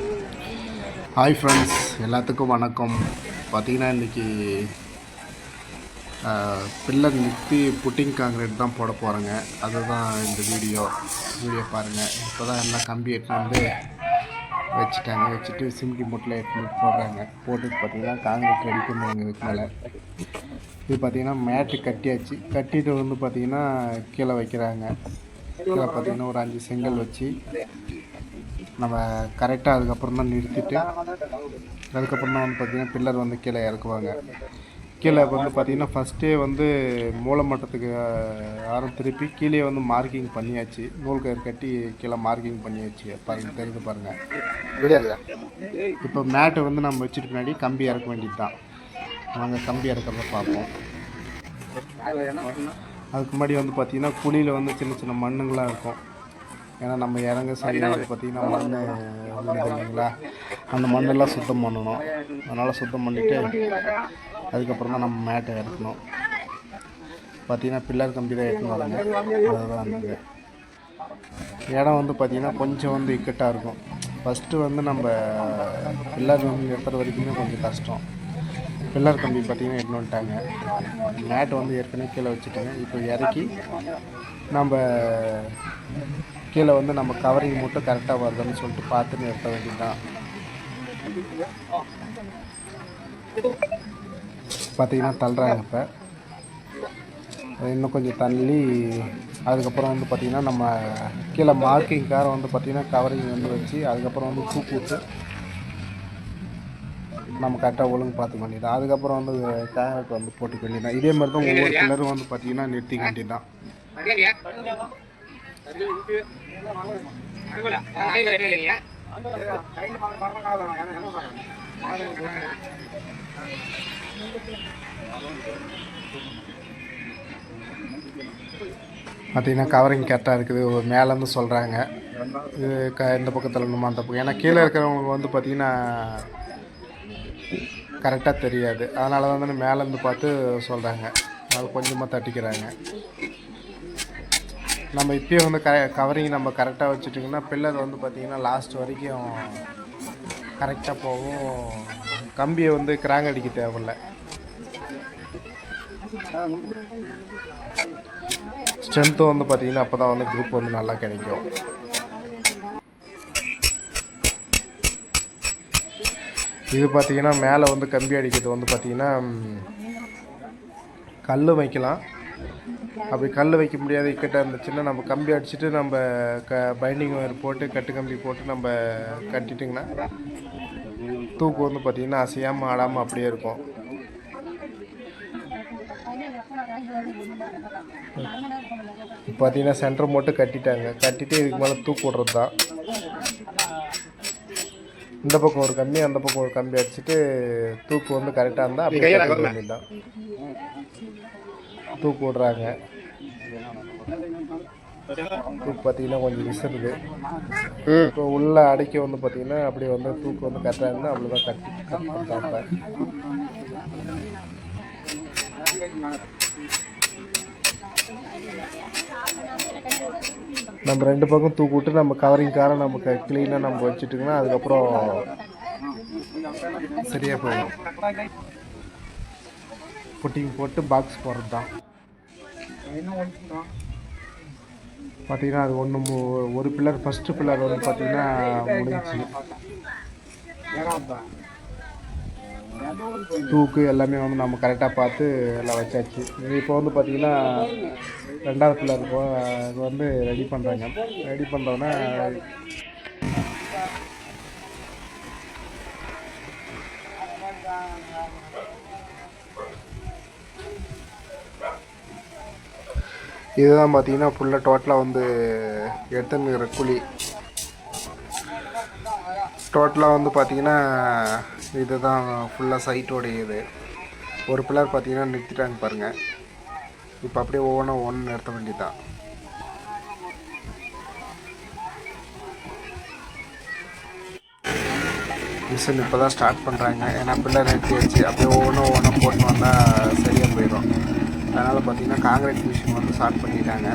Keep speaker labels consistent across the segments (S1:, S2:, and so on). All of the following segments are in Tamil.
S1: ஹாய் ஃப்ரெண்ட்ஸ் எல்லாத்துக்கும் வணக்கம். பார்த்திங்கன்னா இன்றைக்கி பில்லர் நிறுத்தி புட்டிங் காங்கிரீட் தான் போட போகிறேங்க அதுதான் இந்த வீடியோ. வீடியோ பாருங்கள் இப்போ தான் எல்லாம் கம்பி எடுத்துன்னு வந்து வச்சுட்டாங்க. வச்சுட்டு சிம்கி மூட்டில் எடுத்துன்னு போடுறாங்க. போட்டு பார்த்தீங்கன்னா காங்கிரீட் ரெடி பண்ணுவாங்க இதுக்கு மேலே. இது பார்த்தீங்கன்னா மேட்டு கட்டியாச்சு. கட்டிட்டு வந்து பார்த்தீங்கன்னா கீழே வைக்கிறாங்க. கீழே பார்த்தீங்கன்னா ஒரு அஞ்சு செங்கல் வச்சு நம்ம கரெக்டாக அதுக்கப்புறம் தான் நிறுத்திட்டு அதுக்கப்புறம் தான் வந்து பார்த்திங்கன்னா பில்லர் வந்து கீழே இறக்குவாங்க. கீழே வந்து பார்த்திங்கன்னா ஃபஸ்ட்டே வந்து மூலமட்டத்துக்கு ஆரம் திருப்பி கீழே வந்து மார்க்கிங் பண்ணியாச்சு. நூல் கயிறு கட்டி கீழே மார்க்கிங் பண்ணியாச்சு. பாருங்கள் தெரிஞ்சு பாருங்கள் இப்போ மேட்டை வந்து நம்ம வச்சுட்டு பின்னாடி கம்பி இறக்க வேண்டியது தான் வாங்க கம்பி இறக்கிறத பார்ப்போம். அதுக்கு முன்னாடி வந்து பார்த்திங்கன்னா குழியில் வந்து சின்ன சின்ன மண்ணுங்களாம் இருக்கும். ஏன்னா நம்ம இறங்க வந்து பார்த்திங்கன்னா மண் இல்லைங்களா அந்த மண்ணெல்லாம் சுத்தம் பண்ணணும். அதனால் சுத்தம் பண்ணிவிட்டு அதுக்கப்புறம் தான் நம்ம மேட்டை இறக்கணும். பார்த்திங்கன்னா பில்லர் கம்பி தான் எடுத்துன்னு வராங்க அதுதான் இருந்தது இடம் வந்து பார்த்திங்கன்னா கொஞ்சம் வந்து இக்கட்டாக இருக்கும். ஃபஸ்ட்டு வந்து நம்ம பில்லர் வந்து நிறுத்துற வரைக்குமே கொஞ்சம் கஷ்டம். பில்லர் கம்பி பார்த்திங்கன்னா எடுத்துன்னு வந்துட்டாங்க மேட் வந்து ஏற்கனவே கீழே வச்சுட்டேங்க இப்போ இறக்கி நம்ம கீழே வந்து நம்ம கவரிங் மட்டும் கரெக்டாக வருதுன்னு சொல்லிட்டு பார்த்து நிறுத்த வேண்டியதுதான். பார்த்தீங்கன்னா தள்ளுறாங்க இப்போ. இன்னும் கொஞ்சம் தள்ளி அதுக்கப்புறம் வந்து பார்த்திங்கன்னா நம்ம கீழே மார்க்கிங்கார வந்து பார்த்திங்கன்னா கவரிங் வந்து வச்சு அதுக்கப்புறம் வந்து பூ விட்டு நம்ம கரெக்டாக ஒழுங்கு பார்த்துக்க பண்ணிடலாம். அதுக்கப்புறம் வந்து கேரட் வந்து போட்டுக்க வேண்டியதான் இதே மாதிரி தான் ஒவ்வொரு கிணறும் வந்து பார்த்திங்கன்னா நிறுத்திக்க வேண்டியதான் பார்த்தீங்கன்னா கவரிங் கரெக்டாக இருக்குது. ஒரு மேலேருந்து சொல்கிறாங்க இது க இந்த பக்கத்தில் நம்ம அந்த பக்கம். ஏன்னா கீழே இருக்கிறவங்களுக்கு வந்து பார்த்திங்கன்னா கரெக்டாக தெரியாது. அதனால தான் வந்து மேலேருந்து பார்த்து சொல்கிறாங்க அது கொஞ்சமாக தட்டிக்கிறாங்க. நம்ம இப்பயே வந்து க கவரிங் நம்ம கரெக்டாக வச்சுட்டிங்கன்னா பில்லர் வந்து பார்த்திங்கன்னா லாஸ்ட் வரைக்கும் கரெக்டாக போகும். கம்பியை வந்து கிராங் அடிக்க தேவையில்ல. ஸ்ட்ரென்த்தும் வந்து பார்த்திங்கன்னா அப்போ தான் வந்து குரூப் வந்து நல்லா கிடைக்கும். இது பார்த்திங்கன்னா மேலே வந்து கம்பி அடிக்கிறது வந்து பார்த்திங்கன்னா கல் வைக்கலாம். அப்படி கல் வைக்க முடியாத இக்கட்டாக இருந்துச்சுன்னா நம்ம கம்பி அடிச்சுட்டு நம்ம க பைண்டிங் ஒயர் போட்டு கட்டு கம்பி போட்டு நம்ம கட்டிட்டிங்கன்னா தூக்கு வந்து பார்த்திங்கன்னா அசையாமல் ஆடாமல் அப்படியே இருக்கும். பார்த்தீங்கன்னா சென்டர் மட்டும் கட்டிட்டாங்க. கட்டிட்டு இதுக்கு மேலே தூக்கு விட்றது தான். இந்த பக்கம் ஒரு கம்பி அந்த பக்கம் ஒரு கம்பி அடிச்சுட்டு தூக்கு வந்து கரெக்டாக இருந்தால் அப்படியே வேண்டியதுதான். தூக்கு விட்றாங்க தூக்கு பார்த்தீங்கன்னா கொஞ்சம் விசிறுது. இப்போ உள்ள அடைக்க வந்து பார்த்தீங்கன்னா அப்படியே வந்து தூக்கு வந்து கரெக்டாக இருந்தால் அவ்வளோதான் கட்டி கட் பண்ணுறாங்க நம்ம ரெண்டு பக்கம் தூக்கு விட்டு நம்ம கவரிங் காரை நம்ம க்ளீனாக நம்ம வச்சுட்டோங்கன்னா அதுக்கப்புறம் சரியாக போயிடும். புட்டிங் போட்டு பாக்ஸ் போடுறது தான் பார்த்தீங்கன்னா அது ஒன்று ஒரு பில்லர் ஃபஸ்ட்டு பில்லர் வந்து பார்த்தீங்கன்னா முடிஞ்சிச்சு. தூக்கு எல்லாமே வந்து நம்ம கரெக்டாக பார்த்து எல்லாம் வச்சாச்சு. இப்போ வந்து பார்த்திங்கன்னா ரெண்டாவது பில்லர் இது வந்து ரெடி பண்ணுறாங்க ரெடி பண்ணுறோன்னா இதுதான் பார்த்தீங்கன்னா ஃபுல்லாக டோட்டலாக வந்து எடுத்துன்னு குழி. டோட்டலாக வந்து பார்த்தீங்கன்னா இதுதான் ஃபுல்லாக சைட்டோடைய இது. ஒரு பில்லர் பார்த்தீங்கன்னா நிறுத்திட்டாங்க பாருங்கள் இப்போ அப்படியே ஒவ்வொன்றும் ஒன்று நிறுத்த வேண்டியதுதான். மிஷின் இப்போ தான் ஸ்டார்ட் பண்ணுறாங்க ஏன்னா பில்லர் நிறுத்தி வச்சு அப்படியே ஒவ்வொன்றும் ஒவ்வொன்றும் போட்டு வந்தால் சரியாக போயிடும். அதனால் பார்த்தீங்கன்னா காங்கிரீட் மிஷின் வந்து ஸ்டார்ட் பண்ணிட்டாங்க.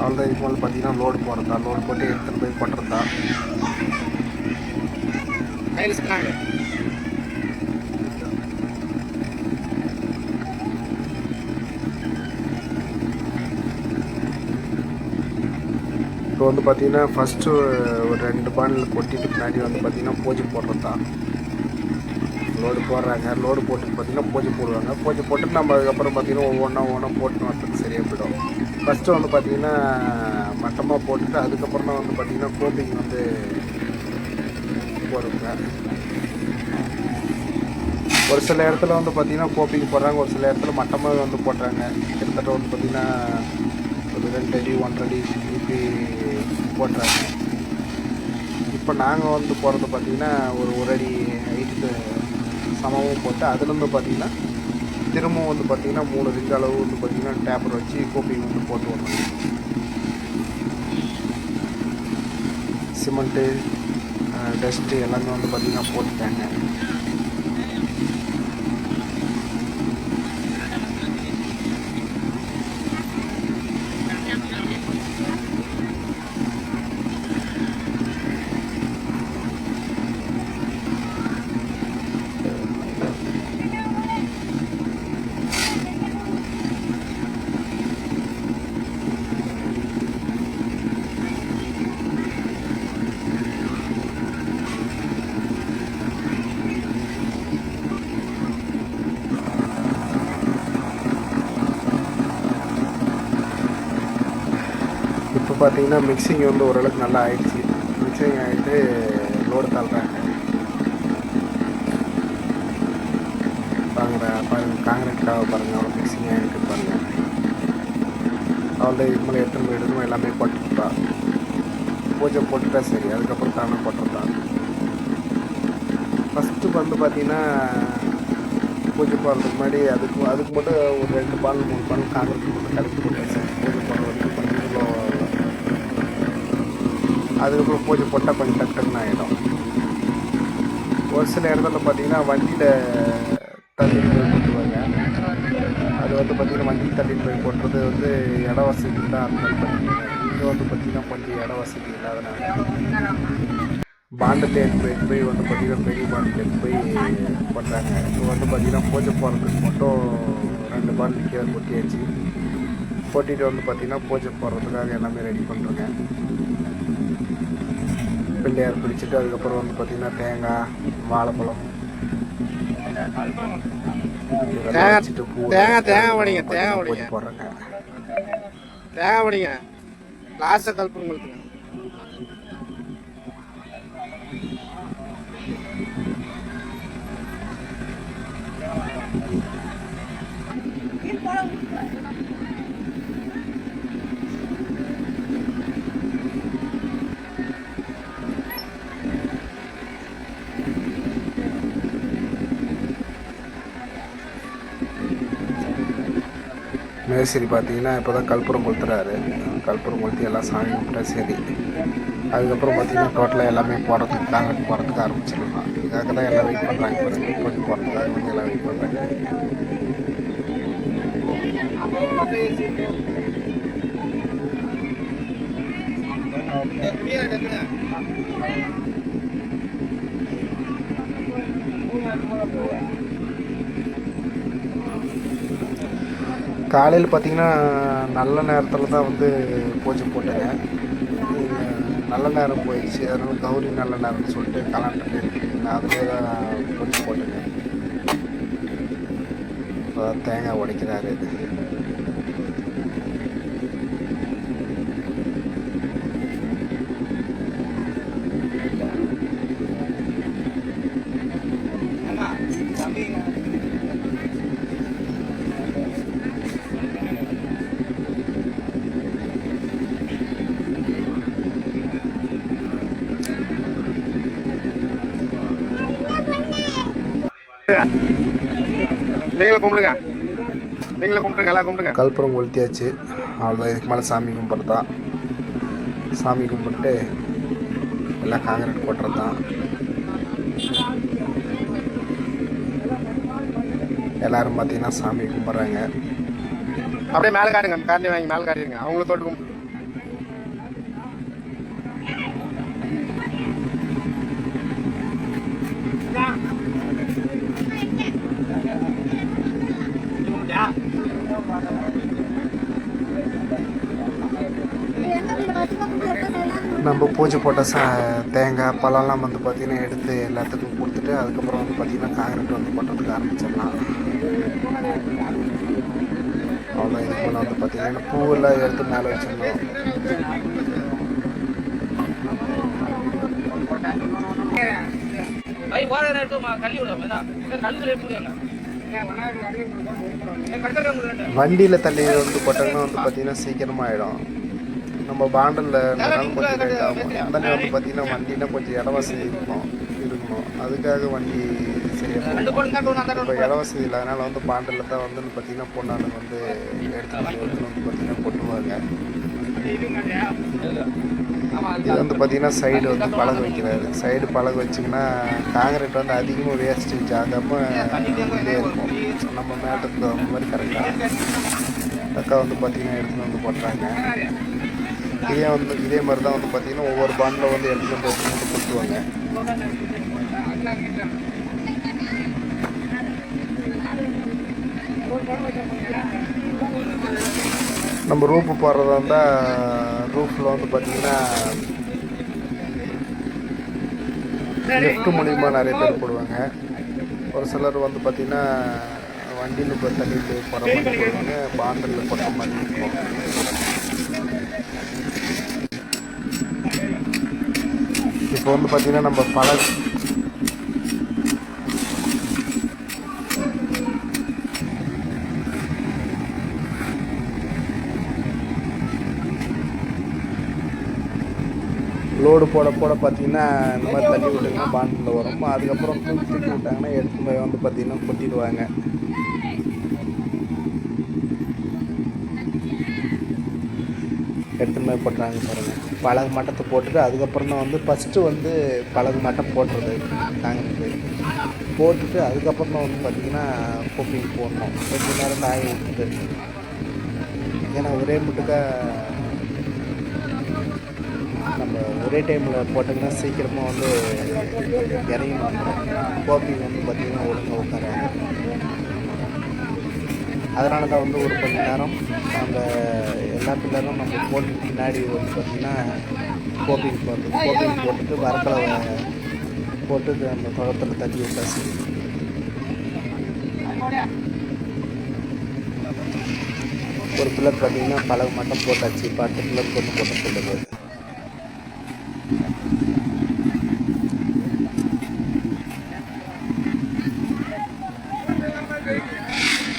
S1: அவ்வளோதான் இது போல் பார்த்தீங்கன்னா லோடு போடுறதா லோடு போட்டு எடுத்துகிட்டு போய் கொட்டுறதா. இப்போ வந்து பார்த்தீங்கன்னா ஃபஸ்ட்டு ஒரு ரெண்டு பானில் கொட்டிட்டு பின்னாடி வந்து பார்த்தீங்கன்னா பூஜை போடுறது. தான் லோடு போடுறாங்க. லோடு போட்டு பார்த்தீங்கன்னா பூஜை போடுவாங்க. பூஜை போட்டு நம்ம அதுக்கப்புறம் பார்த்தீங்கன்னா ஒவ்வொன்றா ஒவ்வொன்றா போட்டு வரதுக்கு சரியாக போயிடும். ஃபஸ்ட்டு வந்து பார்த்தீங்கன்னா மட்டமாக போட்டுட்டு அதுக்கப்புறம் தான் வந்து பார்த்தீங்கன்னா கோபிங் வந்து போடுவாங்க. ஒரு சில இடத்துல வந்து பார்த்தீங்கன்னா கோப்பிங் போடுறாங்க. ஒரு சில இடத்துல மட்டமாக வந்து போடுறாங்க. கிட்டத்தட்ட வந்து பார்த்தீங்கன்னா ஒரு ரெண்டு அடி ஒன்றரை அடி இப்படி போடுறாங்க. இப்போ நாங்கள் வந்து போகிறது பார்த்திங்கன்னா ஒரு ஒரு அடி ஹைட்டு சமமும் போட்டு அதுலேருந்து பார்த்திங்கன்னா திரும்பவும் வந்து பார்த்திங்கன்னா மூணு ரெண்டு அளவு வந்து பார்த்திங்கன்னா டேப்பர் வச்சு கோப்பிங் வந்து போட்டு வரணும். சிமெண்ட்டு டஸ்ட்டு எல்லாமே வந்து பார்த்திங்கன்னா போட்டுட்டாங்க இப்போ பார்த்தீங்கன்னா மிக்சிங் வந்து ஓரளவுக்கு நல்லா ஆயிடுச்சு. மிக்சிங் ஆகிட்டு லோடு தள்ளுறாங்க. பாருங்க பாருங்கள் காங்கிரீட்காக பாருங்கள் அவ்வளோ மிக்சிங் ஆகிட்டு பாருங்கள் அவ்வளோ இதுக்கு மேலே எத்தனை போயிடணும் எல்லாமே போட்டுருப்பா பூஜை போட்டுட்டா சரி அதுக்கப்புறம் தானே போட்டுருப்பா ஃபஸ்ட்டு வந்து பார்த்தீங்கன்னா பூஜை போடுறதுக்கு முன்னாடி அதுக்கு அதுக்கு மட்டும் ஒரு ரெண்டு பால் மூணு பால் காங்கிரீட் மட்டும் கலக்கி போட்டேன் சார் போடுற வரைக்கும் கொஞ்சம் slow ஆகும். அதுக்கப்புறம் பூஜை போட்டால் கொஞ்சம் டக்குன்னு ஆகிடும் ஒரு சில இடத்துல பார்த்தீங்கன்னா வண்டியில் தள்ளிட்டு போய் போட்டுருவாங்க. அது வந்து பார்த்தீங்கன்னா வண்டியில் தள்ளிட்டு போய் போட்டுறது வந்து இட வசதி தான் அந்த மாதிரி இங்கே வந்து பார்த்தீங்கன்னா கொஞ்சம் இட வசதி இல்லாதனால. பாண்டத்தை எடுத்து போய் போய் வந்து பார்த்திங்கன்னா பெரிய பாண்டத்தை எடுத்து போய் பண்ணுறாங்க இப்போ வந்து பார்த்திங்கன்னா பூஜை போடுறதுக்கு மட்டும் ரெண்டு பாண்டில் கீழே கொட்டியாச்சு. கொட்டிட்டு வந்து பார்த்திங்கன்னா பூஜை போடுறதுக்காக எல்லாமே ரெடி பண்ணுறோங்க பிள்ளையார் பிடிச்சிட்டு அதுக்கப்புறம் வந்து பார்த்தீங்கன்னா தேங்காய் வாழைப்பழம்.
S2: தேங்காய் தேங்காய் தேங்காய் உடைங்க தேங்காய் உடைங்க
S1: போடுறாங்க
S2: தேங்காய் உடைங்க லாஸ்ட்டை கொடுத்துங்க
S1: சரி பார்த்தீங்கன்னா இப்போ தான் கற்பூரம் கொளுத்துறாரு. கற்பூரம் கொளுத்தி எல்லாம் சாமி கும்பிட்டா சரி. அதுக்கப்புறம் பார்த்தீங்கன்னா டோட்டலாக எல்லாமே போகிறதுக்கு காங்கிரட் போகிறதுக்கு ஆரம்பிச்சிடலாம். இதுக்காக தான் எல்லாம் வெயிட் பண்ணுறாங்க பாருங்க. பூஜை போகிறதுக்காக வந்து எல்லாம் வெயிட் பண்ணுறாங்க காலையில் பார்த்தீங்கன்னா நல்ல நேரத்தில் தான் வந்து பூஜை போட்டேங்க. நல்ல நேரம் போயிடுச்சு. அதனால் கௌரி நல்ல நேரம்னு சொல்லிட்டு கலண்டர் இருக்குங்க அதிலே தான் பூஜை போட்டேங்க. தேங்காய் உடைக்கிறாரு.
S2: நீங்களே கும்பிடுங்க. நீங்களே கும்பிடுங்க எல்லாம் கும்பிடுங்க
S1: கற்பூரம் கொளுத்தியாச்சு அவ்வளோதான் இதுக்கு மேலே சாமி கும்பிட்றது? தான் சாமி கும்பிட்டு எல்லாம் காங்கிரீட் போட்டுறது? தான் எல்லாரும் பார்த்தீங்கன்னா சாமி கும்பிட்றாங்க.
S2: அப்படியே மேலே காட்டுங்க காட்டி வாங்கி மேலே காட்டிடுங்க. அவங்கள தோட்டு கும்பிடு.
S1: நம்ம பூஜை போட்ட ச தேங்காய் பழம்லாம் வந்து பார்த்திங்கன்னா எடுத்து எல்லாத்துக்கும் கொடுத்துட்டு அதுக்கப்புறம் வந்து பார்த்திங்கன்னா காங்கிரட் வந்து போட்டதுக்கு ஆரம்பிச்சிடலாம். அவ்வளோ இதுக்கு மேலே வந்து பார்த்திங்கன்னா பூவெல்லாம் எடுத்து மேலே வச்சிடணும். வண்டியில் தள்ளி வந்து போட்டாங்கன்னா வந்து பார்த்தீங்கன்னா சீக்கிரமாக ஆகிடும் நம்ம பாண்டலில் கொஞ்சம் லேட் ஆகும் அந்த வந்து பார்த்திங்கன்னா வண்டியில் கொஞ்சம் இட வசதி இருக்கும் இருக்கணும். அதுக்காக வண்டி
S3: அந்த
S1: இப்போ இட வசதி இல்லாதனால வந்து பாண்டலில் தான் வந்து பார்த்திங்கன்னா பொண்ணாளுங்க வந்து எடுத்து வந்து பார்த்திங்கன்னா போட்டுருவாங்க.
S3: ஆமா
S1: இது வந்து பார்த்திங்கன்னா சைடு வந்து பழக வைக்கிறாரு. சைடு பழக வச்சிங்கன்னா காங்கிரீட் வந்து அதிகமாக வேஸ்டேஜ் ஆகாமல் இதே இருக்கும். நம்ம மேட்டத்துக்கு தகுந்த மாதிரி கரெக்டாக அக்கா வந்து பார்த்திங்கன்னா எடுத்துன்னு வந்து போட்டுறாங்க. இதே வந்து இதே மாதிரி தான் வந்து பார்த்திங்கன்னா ஒவ்வொரு பாண்டில் வந்து எடுத்து வந்து கொடுத்துருவாங்க. நம்ம ரூப்பு போடுறதா இருந்தால் ரூஃபில் வந்து பார்த்திங்கன்னா லிஃப்ட் மூலிமா நிறைய பேர் போடுவாங்க. ஒரு சிலர் வந்து பார்த்திங்கன்னா வண்டியில் இப்போ தண்ணி போகிற மாதிரி போடுவாங்க பாண்டலில் போடுற மாதிரி இருக்கும் இப்போ வந்து பார்த்திங்கன்னா நம்ம பல லோடு போட போட பார்த்தீங்கன்னா இந்த மாதிரி தள்ளி விட்டுங்கன்னா பாண்டில் வரும். அதுக்கப்புறம் தூக்கி தூக்கி விட்டாங்கன்னா எடுத்து போய் வந்து பார்த்தீங்கன்னா கொட்டிடுவாங்க. எடுத்துன்னு போய் போட்டுறாங்க பாருங்கள் பழகு மட்டத்தை போட்டுட்டு அதுக்கப்புறம் தான் வந்து ஃபஸ்ட்டு வந்து பழகு மட்டம் போட்டுறது. தாங்கிறது போட்டுட்டு அதுக்கப்புறம் தான் வந்து பார்த்திங்கன்னா கோப்பிங் போடணும். கொஞ்ச நேரம் காய விட்டுட்டு ஏன்னா ஒரே முட்டுக்கா நம்ம ஒரே டைமில் போட்டிங்கன்னா சீக்கிரமாக வந்து இறங்கி வந்துடும் கோப்பிங் வந்து பார்த்திங்கன்னா ஒழுங்காக உட்காராங்க அதனால தான் வந்து ஒரு கொஞ்ச நேரம் அந்த எல்லா பில்லரும் நம்ம போட்டு பின்னாடி வந்து பார்த்திங்கன்னா கோப்பிங் போட்டு கோப்பிங் போட்டுட்டு வரப்பில் போட்டு அந்த குளத்தில் தட்டி விட்டாச்சு. ஒரு பில்லர் பார்த்திங்கன்னா பழகு மட்டும் போட்டாச்சு பத்து பில்லர் போட்டு சொல்லுறது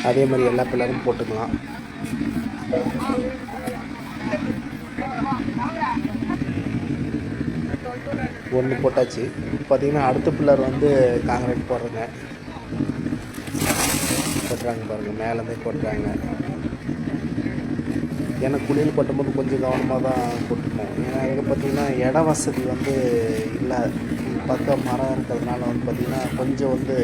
S1: அதே மாதிரி எல்லா பிள்ளரும் போட்டுக்கலாம். ஒன்று போட்டாச்சு. பார்த்தீங்கன்னா அடுத்த பில்லர் வந்து காங்கிரீட் போடுறேங்க போட்டுறாங்க பாருங்கள் மேலேருந்தே போட்டுறாங்க. ஏன்னா குளியல் கொட்டும்போது கொஞ்சம் கவனமாக தான் கொட்டணும் ஏன்னா இங்கே பார்த்தீங்கன்னா இட வசதி வந்து இல்லை. பக்கம் மரம் இருக்கிறதுனால வந்து பார்த்திங்கன்னா கொஞ்சம் வந்து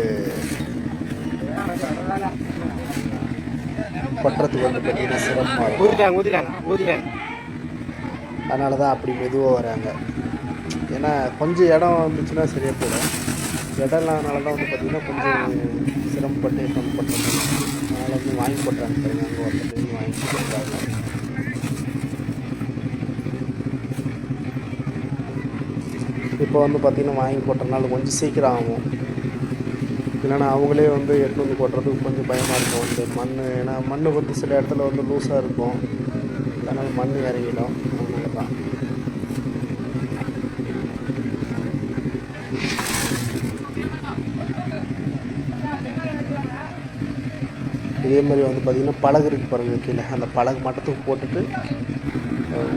S1: கொட்டுறதுக்கு வந்து பார்த்திங்கன்னா சிரமமாக இருக்கும்
S2: ஊற்றிட்டாங்க ஊற்றிட்டாங்க ஊற்றிட்டாங்க
S1: அதனால தான் அப்படி மெதுவாக வராங்க. ஏன்னா கொஞ்சம் இடம் வந்துச்சுன்னா சரியாக போயிடும். இடம் இல்லாதனால தான் வந்து பார்த்திங்கன்னா கொஞ்சம் சிரமப்பட்டு நம்ம பண்ணுறது அதனால் வந்து வாங்கி போட்டுறாங்க பாருங்க அங்கே ஒருத்தர் வாங்கி போட்டுறாங்க. இப்போ வந்து பார்த்திங்கன்னா வாங்கி போட்டனால கொஞ்சம் சீக்கிரம் ஆகும். இல்லைன்னா அவங்களே வந்து எடுத்து வந்து கொட்டுறதுக்கு கொஞ்சம் பயமாக இருக்கும். வந்து மண் ஏன்னா மண் வந்து சில இடத்துல வந்து லூஸாக இருக்கும். அதனால் மண் இறங்கிடும். அதனால தான் இதே மாதிரி வந்து பார்த்திங்கன்னா பழகு இருக்குது பாருங்கள் கீழே. அந்த பலகு மட்டத்துக்கு போட்டுட்டு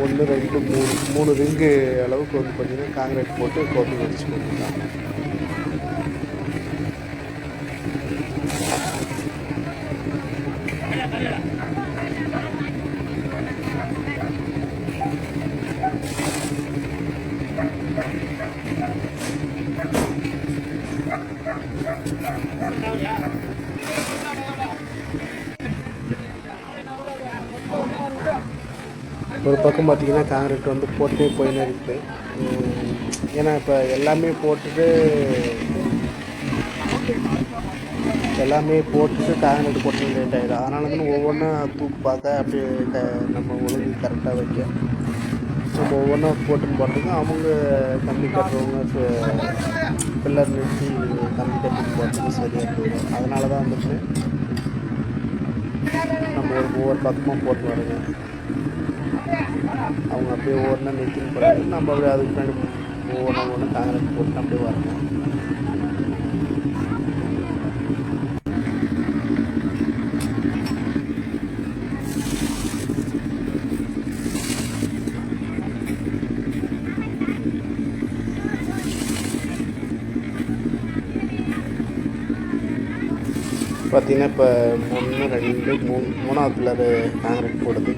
S1: ஒன்று ரெண்டு மூணு மூணு ரிங்கு அளவுக்கு வந்து பார்த்திங்கன்னா காங்கிரீட் போட்டு கோட்டிங் வச்சு கொடுத்துருக்காங்க ஒரு பக்கம் பார்த்தீங்கன்னா காங்கிரீட் வந்து போட்டே போயின்னு இருக்குது ஏன்னா இப்போ எல்லாமே போட்டுட்டு எல்லாமே போட்டுட்டு காங்கிரீட் போட்டு லேட் ஆகிடும் அதனால தான் ஒவ்வொன்றா தூக்கு பார்க்க அப்படியே க நம்ம ஒழுங்கு கரெக்டாக வைக்க. நம்ம ஒவ்வொன்றா போட்டுன்னு போகிறதுக்கு அவங்க கம்பி கட்டுறவங்க பில்லர் நிறுத்தி கம்பி கட்டின்னு போகிறதுக்கு சரியாக போயிடும். அதனால தான் வந்துட்டு நம்ம ஒரு ஒவ்வொரு பக்கமாக போட்டு வரோங்க அவங்க அப்படியே ஒவ்வொன்றா நிறுத்தின்னு போகிறாங்க நம்ம அப்படியே அதுக்கு பின்னாடி ஒவ்வொன்றா ஒன்று காங்கிரஸ் போட்டு அப்படியே வரணும் பார்த்தீங்கன்னா இப்போ ஒன்று ரெண்டு மூணு மூணாவது பிள்ளர் காங்கிரீட் போடுது.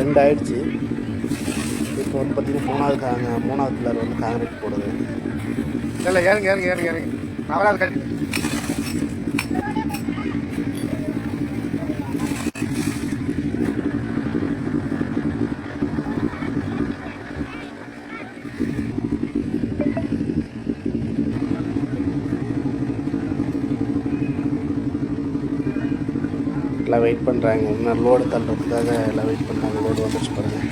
S1: ரெண்டு ஆயிடுச்சு இப்போ வந்து பார்த்தீங்கன்னா மூணாவது காங்க மூணாவது பிள்ளர் வந்து காங்கிரீட் போடுது.
S2: இல்லை ஏறுங்க ஏறுங்க ஏறுங்க ஏறுங்க அவராது கட்டி
S1: எல்லாம் வெயிட் பண்ணுறாங்க இன்னும் லோடு தள்ளுறதுக்காக எல்லாம் வெயிட் பண்ணுறாங்க லோடு வந்துச்சு பாருங்கள்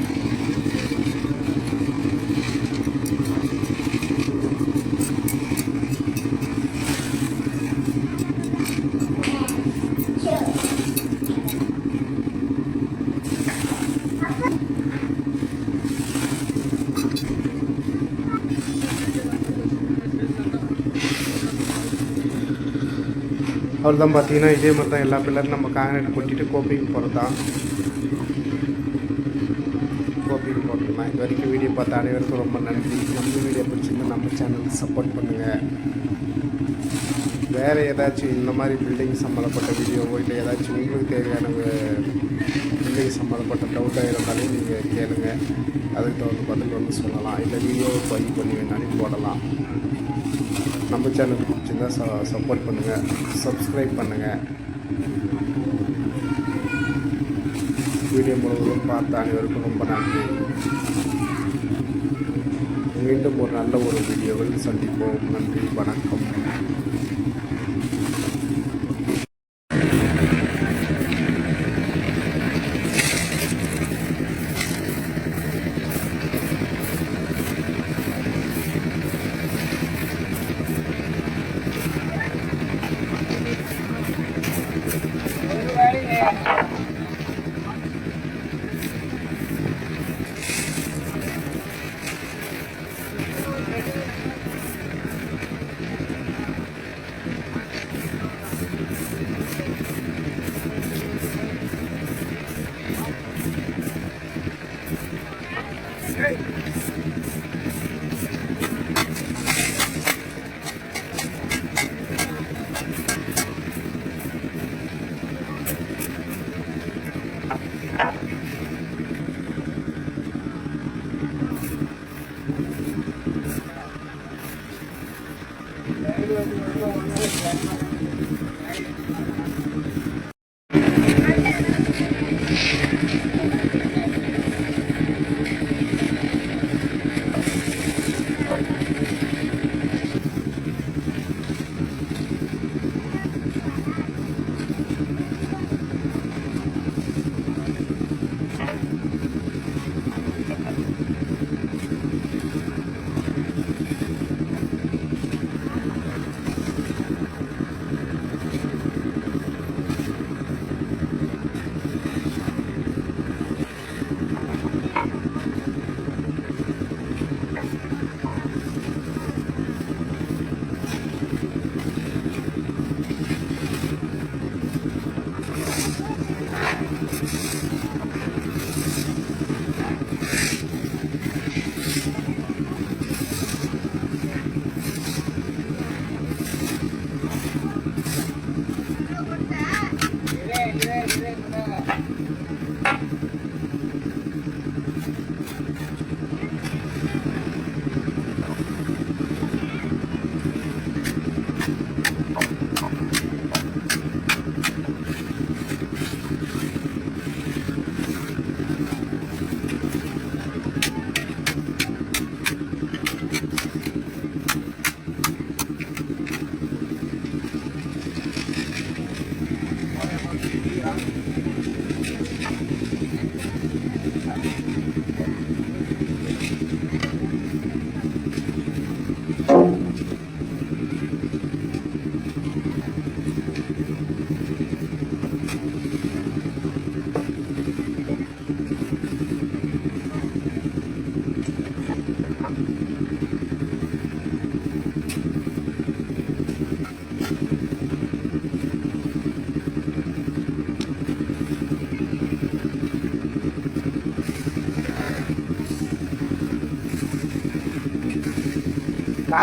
S1: அவர் தான் பார்த்தீங்கன்னா இதே மாதிரி தான் எல்லா பில்லரும் நம்ம காங்கிரீட் கொட்டிட்டு கோப்பிங் போகிறது தான் கோப்பிங் போகிறது தான் இது வரைக்கும் வீடியோ பார்த்த அனைவருக்கும் ரொம்ப நன்றி. நம்ம வீடியோ பிடிச்சிருந்தா நம்ம சேனலுக்கு சப்போர்ட் பண்ணுங்கள் வேறு ஏதாச்சும் இந்த மாதிரி பில்டிங் சம்மந்தப்பட்ட வீடியோவோ இல்லை ஏதாச்சும் உங்களுக்கு தேவையான பில்டிங் சம்மந்தப்பட்ட டவுட்டாக இருந்தாலும் நீங்கள் கேளுங்க. அதுக்கு தகுந்த பதில் வந்து சொல்லலாம். இல்லை வீடியோ பதிவு பண்ணி வேணாலும் போடலாம். நம்ம சேனலுக்கு பிடிச்சிருந்தா ச சப்போர்ட் பண்ணுங்கள் சப்ஸ்கிரைப் பண்ணுங்கள் வீடியோ முழுவதும் பார்த்த அனைவருக்கும் ரொம்ப நன்றி. மீண்டும் ஒரு நல்ல ஒரு வீடியோவில் சந்திப்போம். நன்றி வணக்கம். すいません。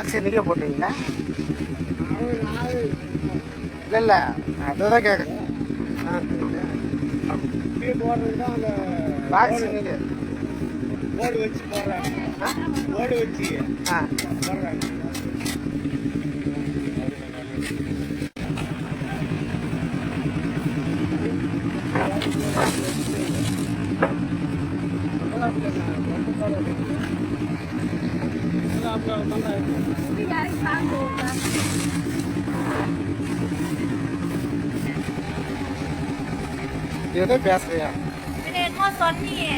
S2: பாக்ஸ் என்னைக்கே இல்லை இல்லை அதுதான் கேட்குறேன் பாக்ஸ் என்னைக்கு
S4: வச்சு போடுறாங்க ஓடு வச்சு
S2: ஆ.
S4: போடுறாங்க
S2: เดี๋
S5: ยวได้แบสเลยอ่ะเป็นเอกมอสอนเนี่ย